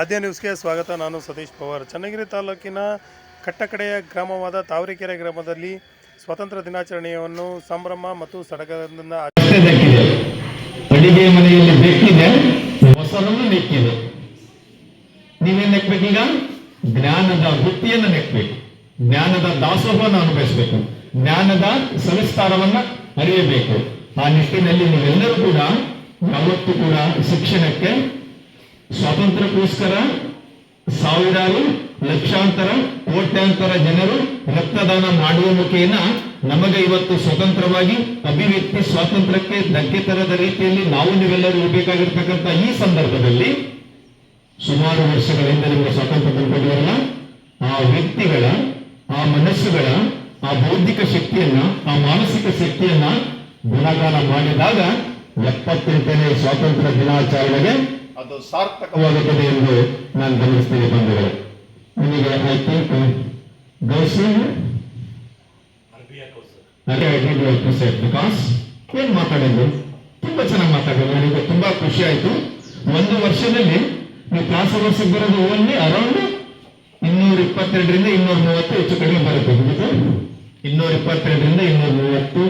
ಆದ್ಯ ನ್ಯೂಸ್ಗೆ ಸ್ವಾಗತ. ನಾನು ಸತೀಶ್ ಪವಾರ್. ಚನ್ನಗಿರಿ ತಾಲೂಕಿನ ಕಟ್ಟಕಡೆಯ ಗ್ರಾಮವಾದ ತಾವರೆಕೆರೆ ಗ್ರಾಮದಲ್ಲಿ ಸ್ವಾತಂತ್ರ್ಯ ದಿನಾಚರಣೆಯನ್ನು ಸಂಭ್ರಮ ಮತ್ತು ಸಡಗರದಿಂದ ಅಡಿಗೆ ಮನೆಯಲ್ಲಿ ಬೆಕ್ಕಿದೆ ಮೊಸರನ್ನು ನೆಕ್ಕಿದೆ. ನೀವೇನ್ ನೆಕ್ಬೇಕೀಗ ಜ್ಞಾನದ ವೃತ್ತಿಯನ್ನು ನೆಕ್ಬೇಕು. ಜ್ಞಾನದ ದಾಸೋಹವನ್ನು ಅನುಭವಿಸಬೇಕು. ಜ್ಞಾನದ ಸವಿಸ್ತಾರವನ್ನ ಅರಿಯಬೇಕು. ಆ ನಿಟ್ಟಿನಲ್ಲಿ ನೀವೆಲ್ಲರೂ ಕೂಡ ಯಾವತ್ತೂ ಕೂಡ ಶಿಕ್ಷಣಕ್ಕೆ ಸ್ವಾತಂತ್ರ್ಯಕ್ಕೋಸ್ಕರ ಸಾವಿರಾರು ಲಕ್ಷಾಂತರ ಕೋಟ್ಯಾಂತರ ಜನರು ರಕ್ತದಾನ ಮಾಡುವ ಮುಖೇನ ನಮಗೆ ಇವತ್ತು ಸ್ವತಂತ್ರವಾಗಿ ಅಭಿವ್ಯಕ್ತಿ ಸ್ವಾತಂತ್ರ್ಯಕ್ಕೆ ಧಕ್ಕೆ ತರದ ರೀತಿಯಲ್ಲಿ ನಾವು ನೀವೆಲ್ಲರೂ ಇರಬೇಕಾಗಿರ್ತಕ್ಕಂಥ ಈ ಸಂದರ್ಭದಲ್ಲಿ ಸುಮಾರು ವರ್ಷಗಳಿಂದ ನಿಮಗೆ ಸ್ವಾತಂತ್ರ್ಯ ತಂದುಕೊಟ್ಟಿರಲ್ಲ ಆ ವ್ಯಕ್ತಿಗಳ, ಆ ಮನಸ್ಸುಗಳ, ಆ ಬೌದ್ಧಿಕ ಶಕ್ತಿಯನ್ನ, ಆ ಮಾನಸಿಕ ಶಕ್ತಿಯನ್ನ ಗುಣಗಾನ ಮಾಡಿದಾಗ ಎಪ್ಪತ್ತೆಂಟನೇ ಸ್ವಾತಂತ್ರ್ಯ ದಿನಾಚರಣೆಗೆ ಅದು ಸಾರ್ಥಕವಾಗುತ್ತದೆ ಎಂದು ನಾನು ಗಮನಿಸ್ತೇನೆ ಬಂಧುಗಳು. ನಿಮಗೆ ಐ ಥಿಂಕ್ ಗೌಸಿಂಗ್ ಬಿಕಾಸ್ ಏನ್ ಮಾತಾಡಿದ್ರು ತುಂಬಾ ಚೆನ್ನಾಗಿ ಮಾತಾಡಿದ್ರು. ನನಗೆ ತುಂಬಾ ಖುಷಿ ಆಯ್ತು. ಒಂದು ವರ್ಷದಲ್ಲಿ ನೀವು ಕ್ಲಾಸ್ ಅವರ್ಸ್ ಬರೋದು ಓನ್ಲಿ ಅರೌಂಡ್ ಇನ್ನೂರ ಇಪ್ಪತ್ತೆರಡರಿಂದ ಇನ್ನೂರ ಮೂವತ್ತು ಹೆಚ್ಚು ಕಡಿಮೆ ಬರುತ್ತೆ. ಇನ್ನೂರ ಇಪ್ಪತ್ತೆರಡರಿಂದ ಇನ್ನೂರ ಮೂವತ್ತು